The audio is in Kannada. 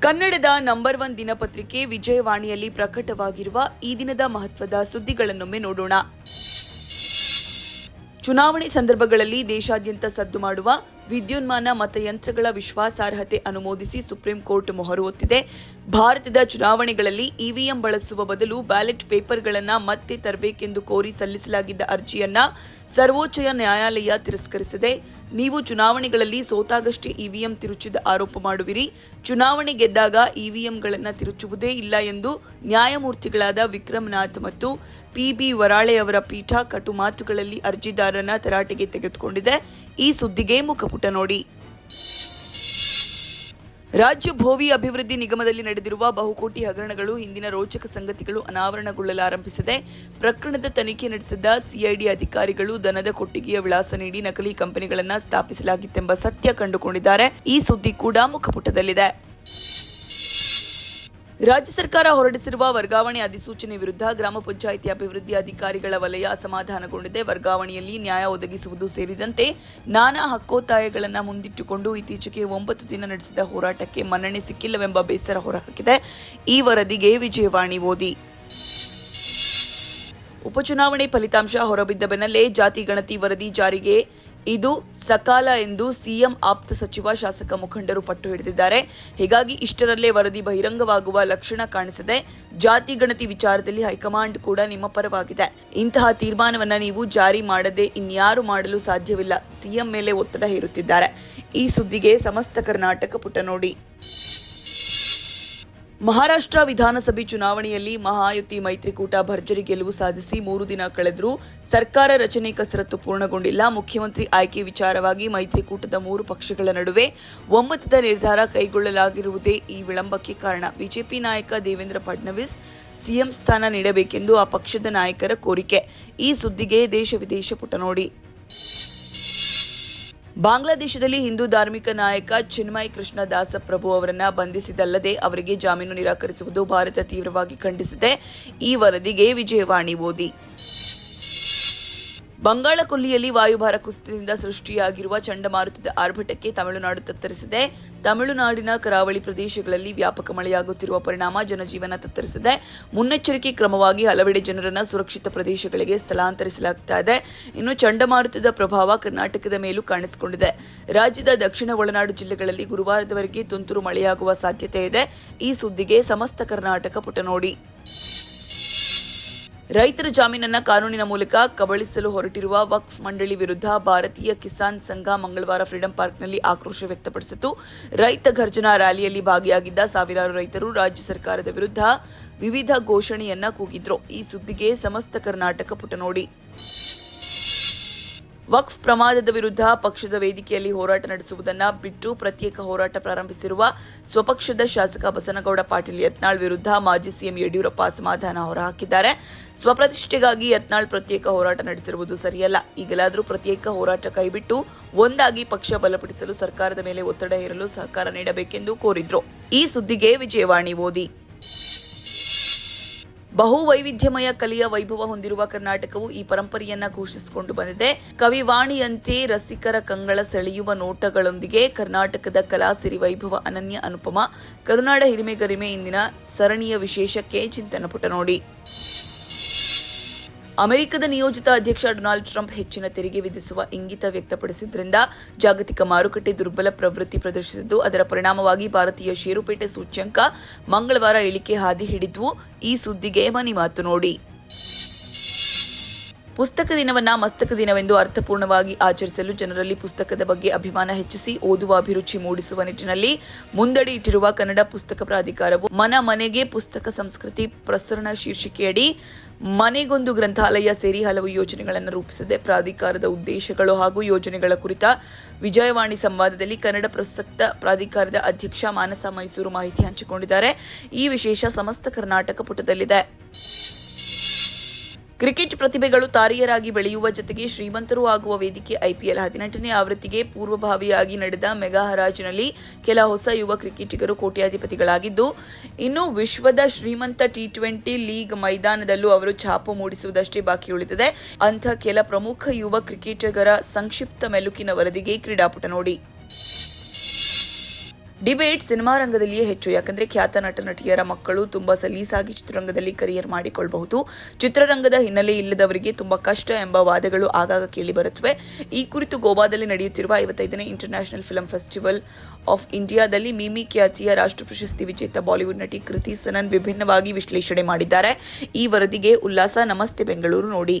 ಕನ್ನಡದ ನಂಬರ್ ಒನ್ ದಿನಪತ್ರಿಕೆ ವಿಜಯವಾಣಿಯಲ್ಲಿ ಪ್ರಕಟವಾಗಿರುವ ಈ ದಿನದ ಮಹತ್ವದ ಸುದ್ದಿಗಳನ್ನೊಮ್ಮೆ ನೋಡೋಣ. ಚುನಾವಣೆ ಸಂದರ್ಭಗಳಲ್ಲಿ ದೇಶಾದ್ಯಂತ ಸದ್ದು ಮಾಡುವ ವಿದ್ಯುನ್ಮಾನ ಮತಯಂತ್ರಗಳ ವಿಶ್ವಾಸಾರ್ಹತೆ ಅನುಮೋದಿಸಿ ಸುಪ್ರೀಂ ಕೋರ್ಟ್ ಮೊಹರು ಹೊತ್ತಿದೆ ಭಾರತದ ಚುನಾವಣೆಗಳಲ್ಲಿ ಇವಿಎಂ ಬಳಸುವ ಬದಲು ಬ್ಯಾಲೆಟ್ ಪೇಪರ್ಗಳನ್ನು ಮತ್ತೆ ತರಬೇಕೆಂದು ಕೋರಿ ಸಲ್ಲಿಸಲಾಗಿದ್ದ ಅರ್ಜಿಯನ್ನ ಸರ್ವೋಚ್ಚ ನ್ಯಾಯಾಲಯ ತಿರಸ್ಕರಿಸಿದೆ. ನೀವು ಚುನಾವಣೆಗಳಲ್ಲಿ ಸೋತಾಗಷ್ಟೇ ಇವಿಎಂ ತಿರುಚಿದ ಆರೋಪ ಮಾಡುವಿರಿ. ಚುನಾವಣೆ ಗೆದ್ದಾಗ ಇವಿಎಂಗಳನ್ನು ತಿರುಚುವುದೇ ಇಲ್ಲ ಎಂದು ನ್ಯಾಯಮೂರ್ತಿಗಳಾದ ವಿಕ್ರಮನಾಥ್ ಮತ್ತು ಪಿಬಿ ವರಾಳೆ ಅವರ ಪೀಠ ಕಟು ಮಾತುಗಳಲ್ಲಿ ಅರ್ಜಿದಾರನ ತರಾಟೆಗೆ ತೆಗೆದುಕೊಂಡಿದೆ. ಈ ಸುದ್ದಿಗೆ ಮುಖಪುಟ ನೋಡಿ. ರಾಜ್ಯ ಭೋವಿ ಅಭಿವೃದ್ಧಿ ನಿಗಮದಲ್ಲಿ ನಡೆದಿರುವ ಬಹುಕೋಟಿ ಹಗರಣಗಳು ಹಿಂದಿನ ರೋಚಕ ಸಂಗತಿಗಳು ಅನಾವರಣಗೊಳ್ಳಲಾರಂಭಿಸಿದೆ ಪ್ರಕರಣದ ತನಿಖೆ ನಡೆಸಿದ್ದ ಸಿಐಡಿ ಅಧಿಕಾರಿಗಳು ದನದ ಕೊಟ್ಟಿಗೆಯ ವಿಳಾಸ ನೀಡಿ ನಕಲಿ ಕಂಪನಿಗಳನ್ನು ಸ್ಥಾಪಿಸಲಾಗಿತ್ತೆಂಬ ಸತ್ಯ ಕಂಡುಕೊಂಡಿದ್ದಾರೆ. ಈ ಸುದ್ದಿ ಕೂಡ ಮುಖಪುಟದಲ್ಲಿದೆ. ರಾಜ್ಯ ಸರ್ಕಾರ ಹೊರಡಿಸಿರುವ ವರ್ಗಾವಣೆ ಅಧಿಸೂಚನೆ ವಿರುದ್ಧ ಗ್ರಾಮ ಪಂಚಾಯಿತಿ ಅಭಿವೃದ್ಧಿ ಅಧಿಕಾರಿಗಳ ವಲಯ ಅಸಮಾಧಾನಗೊಂಡಿದೆ. ವರ್ಗಾವಣೆಯಲ್ಲಿ ನ್ಯಾಯ ಒದಗಿಸುವುದು ಸೇರಿದಂತೆ ನಾನಾ ಹಕ್ಕೊತ್ತಾಯಗಳನ್ನು ಮುಂದಿಟ್ಟುಕೊಂಡು ಇತ್ತೀಚೆಗೆ ಒಂಬತ್ತು ದಿನ ನಡೆಸಿದ ಹೋರಾಟಕ್ಕೆ ಮನ್ನಣೆ ಸಿಕ್ಕಿಲ್ಲವೆಂಬ ಬೇಸರ ಹೊರಹಾಕಿದೆ. ಈ ವರದಿಗೆ ವಿಜಯವಾಣಿ ಓದಿ. ಉಪಚುನಾವಣೆ ಫಲಿತಾಂಶ ಹೊರಬಿದ್ದ ಬೆನ್ನಲ್ಲೇ ಜಾತಿ ಗಣತಿ ವರದಿ ಜಾರಿಗೆ ಇದು ಸಕಾಲ ಎಂದು ಸಿಎಂ ಆಪ್ತ ಸಚಿವ ಶಾಸಕ ಮುಖಂಡರು ಪಟ್ಟು ಹಿಡಿದಿದ್ದಾರೆ. ಹೀಗಾಗಿ ಇಷ್ಟರಲ್ಲೇ ವರದಿ ಬಹಿರಂಗವಾಗುವ ಲಕ್ಷಣ ಕಾಣಿಸಿದೆ ಜಾತಿ ಗಣತಿ ವಿಚಾರದಲ್ಲಿ ಹೈಕಮಾಂಡ್ ಕೂಡ ನಿಮ್ಮ ಪರವಾಗಿದೆ. ಇಂತಹ ತೀರ್ಮಾನವನ್ನ ನೀವು ಜಾರಿ ಮಾಡದೆ ಇನ್ಯಾರು ಮಾಡಲು ಸಾಧ್ಯವಿಲ್ಲ. ಸಿಎಂ ಮೇಲೆ ಒತ್ತಡ ಹೇರುತ್ತಿದ್ದಾರೆ. ಈ ಸುದ್ದಿಗೆ ಸಮಸ್ತ ಕರ್ನಾಟಕ ಪುಟ ನೋಡಿ. ಮಹಾರಾಷ್ಟ್ರ ವಿಧಾನಸಭೆ ಚುನಾವಣೆಯಲ್ಲಿ ಮಹಾಯುತಿ ಮೈತ್ರಿಕೂಟ ಭರ್ಜರಿ ಗೆಲುವು ಸಾಧಿಸಿ ಮೂರು ದಿನ ಕಳೆದರೂ ಸರ್ಕಾರ ರಚನೆ ಕಸರತ್ತು ಪೂರ್ಣಗೊಂಡಿಲ್ಲ. ಮುಖ್ಯಮಂತ್ರಿ ಆಯ್ಕೆ ವಿಚಾರವಾಗಿ ಮೈತ್ರಿಕೂಟದ ಮೂರು ಪಕ್ಷಗಳ ನಡುವೆ ಒಮ್ಮತದ ನಿರ್ಧಾರ ಕೈಗೊಳ್ಳಲಾಗಿರುವುದೇ ಈ ವಿಳಂಬಕ್ಕೆ ಕಾರಣ. ಬಿಜೆಪಿ ನಾಯಕ ದೇವೇಂದ್ರ ಫಡ್ನವೀಸ್ ಸಿಎಂ ಸ್ಥಾನ ನೀಡಬೇಕೆಂದು ಆ ಪಕ್ಷದ ನಾಯಕರ ಕೋರಿಕೆ. ಈ ಸುದ್ದಿಗೆ ದೇಶ ವಿದೇಶ ಪುಟ ನೋಡಿ. ಬಾಂಗ್ಲಾದೇಶದಲ್ಲಿ ಹಿಂದೂ ಧಾರ್ಮಿಕ ನಾಯಕ ಚಿನ್ಮಯ್ ಕೃಷ್ಣ ದಾಸ ಪ್ರಭು ಅವರನ್ನು ಬಂಧಿಸಿದಲ್ಲದೆ ಅವರಿಗೆ ಜಾಮೀನು ನಿರಾಕರಿಸುವುದು ಭಾರತ ತೀವ್ರವಾಗಿ ಖಂಡಿಸಿದೆ. ಈ ವರದಿಗೆ ವಿಜಯವಾಣಿ ಓದಿ. ಬಂಗಾಳ ಕೊಲ್ಲಿಯಲ್ಲಿ ವಾಯುಭಾರ ಕುಸಿತದಿಂದ ಸೃಷ್ಟಿಯಾಗಿರುವ ಚಂಡಮಾರುತದ ಆರ್ಭಟಕ್ಕೆ ತಮಿಳುನಾಡು ತತ್ತರಿಸಿದೆ. ತಮಿಳುನಾಡಿನ ಕರಾವಳಿ ಪ್ರದೇಶಗಳಲ್ಲಿ ವ್ಯಾಪಕ ಮಳೆಯಾಗುತ್ತಿರುವ ಪರಿಣಾಮ ಜನಜೀವನ ತತ್ತರಿಸಿದೆ. ಮುನ್ನೆಚ್ಚರಿಕೆ ಕ್ರಮವಾಗಿ ಹಲವೆಡೆ ಜನರನ್ನು ಸುರಕ್ಷಿತ ಪ್ರದೇಶಗಳಿಗೆ ಸ್ಥಳಾಂತರಿಸಲಾಗ್ತಾ ಇದೆ. ಇನ್ನು ಚಂಡಮಾರುತದ ಪ್ರಭಾವ ಕರ್ನಾಟಕದ ಮೇಲೂ ಕಾಣಿಸಿಕೊಂಡಿದೆ. ರಾಜ್ಯದ ದಕ್ಷಿಣ ಒಳನಾಡು ಜಿಲ್ಲೆಗಳಲ್ಲಿ ಗುರುವಾರದವರೆಗೆ ತುಂತುರು ಮಳೆಯಾಗುವ ಸಾಧ್ಯತೆ ಇದೆ. ಈ ಸುದ್ದಿಗೆ ಸಮಸ್ತ ಕರ್ನಾಟಕ ಪುಟ ನೋಡಿ ರೈತರ ಜಾಮೀನನ್ನ ಕಾನೂನಿನ ಮೂಲಕ ಕಬಳಿಸಲು ಹೊರಟಿರುವ ವಕ್ಫ್ ಮಂಡಳಿ ವಿರುದ್ಧ ಭಾರತೀಯ ಕಿಸಾನ್ ಸಂಘ ಮಂಗಳವಾರ ಫ್ರೀಡಂ ಪಾರ್ಕ್ನಲ್ಲಿ ಆಕ್ರೋಶ ವ್ಯಕ್ತಪಡಿಸಿತು ರೈತ ಘರ್ಜನಾ ರ್ಯಾಲಿಯಲ್ಲಿ ಭಾಗಿಯಾಗಿದ್ದ ಸಾವಿರಾರು ರೈತರು ರಾಜ್ಯ ಸರ್ಕಾರದ ವಿರುದ್ಧ ವಿವಿಧ ಘೋಷಣೆಯನ್ನ ಕೂಗಿದ್ರು. ಈ ಸುದ್ದಿಗೆ ಸಮಸ್ತ ಕರ್ನಾಟಕ ಪುಟ ನೋಡಿ. ವಕ್ಫ್ ಪ್ರಮಾದದ ವಿರುದ್ಧ ಪಕ್ಷದ ವೇದಿಕೆಯಲ್ಲಿ ಹೋರಾಟ ನಡೆಸುವುದನ್ನು ಬಿಟ್ಟು ಪ್ರತ್ಯೇಕ ಹೋರಾಟ ಪ್ರಾರಂಭಿಸಿರುವ ಸ್ವಪಕ್ಷದ ಶಾಸಕ ಬಸನಗೌಡ ಪಾಟೀಲ್ ಯತ್ನಾಳ್ ವಿರುದ್ಧ ಮಾಜಿ ಸಿಎಂ ಯಡಿಯೂರಪ್ಪ ಅಸಮಾಧಾನ ಹೊರಹಾಕಿದ್ದಾರೆ. ಸ್ವಪ್ರತಿಷ್ಠೆಗಾಗಿ ಯತ್ನಾಳ್ ಪ್ರತ್ಯೇಕ ಹೋರಾಟ ನಡೆಸಿರುವುದು ಸರಿಯಲ್ಲ. ಈಗಲಾದರೂ ಪ್ರತ್ಯೇಕ ಹೋರಾಟ ಕೈಬಿಟ್ಟು ಒಂದಾಗಿ ಪಕ್ಷ ಬಲಪಡಿಸಲು ಸರ್ಕಾರದ ಮೇಲೆ ಒತ್ತಡ ಹೇರಲು ಸಹಕಾರ ನೀಡಬೇಕೆಂದು ಕೋರಿದ್ರು. ಈ ಸುದ್ದಿಗೆ ವಿಜಯವಾಣಿ ಓದಿ. ಬಹು ವೈವಿಧ್ಯಮಯ ಕಲೆಯ ವೈಭವ ಹೊಂದಿರುವ ಕರ್ನಾಟಕವು ಈ ಪರಂಪರೆಯನ್ನ ಘೋಷಿಸಿಕೊಂಡು ಬಂದಿದೆ. ಕವಿವಾಣಿಯಂತೆ ರಸಿಕರ ಕಂಗಳ ಸೆಳೆಯುವ ನೋಟಗಳೊಂದಿಗೆ ಕರ್ನಾಟಕದ ಕಲಾ ಸಿರಿ ವೈಭವ ಅನನ್ಯ ಅನುಪಮ. ಕರುನಾಡ ಹಿರಿಮೆ ಗರಿಮೆ ಇಂದಿನ ಸರಣಿಯ ವಿಶೇಷಕ್ಕೆ ಚಿಂತನ ಪುಟ ನೋಡಿ. ಅಮೆರಿಕದ ನಿಯೋಜಿತ ಅಧ್ಯಕ್ಷ ಡೊನಾಲ್ಡ್ ಟ್ರಂಪ್ ಹೆಚ್ಚಿನ ತೆರಿಗೆ ವಿಧಿಸುವ ಇಂಗಿತ ವ್ಯಕ್ತಪಡಿಸಿದ್ರಿಂದ ಜಾಗತಿಕ ಮಾರುಕಟ್ಟೆ ದುರ್ಬಲ ಪ್ರವೃತ್ತಿ ಪ್ರದರ್ಶಿಸಿದ್ದು, ಅದರ ಪರಿಣಾಮವಾಗಿ ಭಾರತೀಯ ಷೇರುಪೇಟೆ ಸೂಚ್ಯಂಕ ಮಂಗಳವಾರ ಇಳಿಕೆ ಹಾದಿ ಹಿಡಿದ್ವು. ಈ ಸುದ್ದಿಗೆ ಮನಿ ಮಾತು ನೋಡಿ. ಪುಸ್ತಕ ದಿನವನ್ನ ಮಸ್ತಕ ದಿನವೆಂದು ಅರ್ಥಪೂರ್ಣವಾಗಿ ಆಚರಿಸಲು ಜನರಲ್ಲಿ ಪುಸ್ತಕದ ಬಗ್ಗೆ ಅಭಿಮಾನ ಹೆಚ್ಚಿಸಿ ಓದುವ ಅಭಿರುಚಿ ಮೂಡಿಸುವ ನಿಟ್ಟಿನಲ್ಲಿ ಮುಂದಡಿ ಇಟ್ಟಿರುವ ಕನ್ನಡ ಪುಸ್ತಕ ಪ್ರಾಧಿಕಾರವು ಮನ ಮನೆಗೆ ಪುಸ್ತಕ ಸಂಸ್ಕೃತಿ ಪ್ರಸರಣ ಶೀರ್ಷಿಕೆಯಡಿ ಮನೆಗೊಂದು ಗ್ರಂಥಾಲಯ ಸೇರಿ ಹಲವು ಯೋಜನೆಗಳನ್ನು ರೂಪಿಸಿದೆ. ಪ್ರಾಧಿಕಾರದ ಉದ್ದೇಶಗಳು ಹಾಗೂ ಯೋಜನೆಗಳ ಕುರಿತ ವಿಜಯವಾಣಿ ಸಂವಾದದಲ್ಲಿ ಕನ್ನಡ ಪ್ರಸಕ್ತ ಪ್ರಾಧಿಕಾರದ ಅಧ್ಯಕ್ಷ ಮಾನಸ ಮೈಸೂರು ಮಾಹಿತಿ ಹಂಚಿಕೊಂಡಿದ್ದಾರೆ. ಈ ವಿಶೇಷ ಸಮಸ್ತ ಕರ್ನಾಟಕ ಪುಟದಲ್ಲಿದೆ. ಕ್ರಿಕೆಟ್ ಪ್ರತಿಭೆಗಳು ತಾರಿಯರಾಗಿ ಬೆಳೆಯುವ ಜತೆಗೆ ಶ್ರೀಮಂತರು ಆಗುವ ವೇದಿಕೆ ಐಪಿಎಲ್ ಹದಿನೆಂಟನೇ ಆವೃತ್ತಿಗೆ ಪೂರ್ವಭಾವಿಯಾಗಿ ನಡೆದ ಮೆಗಾ ಹರಾಜಿನಲ್ಲಿ ಕೆಲ ಹೊಸ ಯುವ ಕ್ರಿಕೆಟಿಗರು ಕೋಟ್ಯಾಧಿಪತಿಗಳಾಗಿದ್ದು, ಇನ್ನು ವಿಶ್ವದ ಶ್ರೀಮಂತ ಟಿ ಟ್ವೆಂಟಿ ಲೀಗ್ ಮೈದಾನದಲ್ಲೂ ಅವರು ಛಾಪು ಮೂಡಿಸುವುದಷ್ಟೇ ಬಾಕಿ ಉಳಿದಿದೆ. ಅಂಥ ಕೆಲ ಪ್ರಮುಖ ಯುವ ಕ್ರಿಕೆಟಿಗರ ಸಂಕ್ಷಿಪ್ತ ಮೆಲುಕಿನ ವರದಿಗೆ ಕ್ರೀಡಾಪುಟ ನೋಡಿ. ಡಿಬೇಟ್ ಸಿನಿಮಾ ರಂಗದಲ್ಲಿಯೇ ಹೆಚ್ಚು, ಯಾಕಂದ್ರೆ ಖ್ಯಾತ ನಟ, ನಟಿಯರ ಮಕ್ಕಳು ತುಂಬಾ ಸಲೀಸಾಗಿ ಚಿತ್ರರಂಗದಲ್ಲಿ ಕರಿಯರ್ ಮಾಡಿಕೊಳ್ಳಬಹುದು ಚಿತ್ರರಂಗದ ಹಿನ್ನೆಲೆ ಇಲ್ಲದವರಿಗೆ ತುಂಬಾ ಕಷ್ಟ ಎಂಬ ವಾದಗಳು ಆಗಾಗ ಕೇಳಿಬರುತ್ತವೆ ಈ ಕುರಿತು ಗೋವಾದಲ್ಲಿ ನಡೆಯುತ್ತಿರುವ ಐವತ್ತೈದನೇ ಇಂಟರ್ನ್ಯಾಷನಲ್ ಫಿಲಂ ಫೆಸ್ಟಿವಲ್ ಆಫ್ ಇಂಡಿಯಾದಲ್ಲಿ ಮಿಮಿ ಖ್ಯಾತಿಯ ರಾಷ್ಟ್ರ ಪ್ರಶಸ್ತಿ ವಿಜೇತ ಬಾಲಿವುಡ್ ನಟಿ ಕೃತಿ ಸನನ್ ವಿಭಿನ್ನವಾಗಿ ವಿಶ್ಲೇಷಣೆ ಮಾಡಿದ್ದಾರೆ. ಈ ವರದಿಗೆ ಉಲ್ಲಾಸ, ನಮಸ್ತೆ ಬೆಂಗಳೂರು ನೋಡಿ.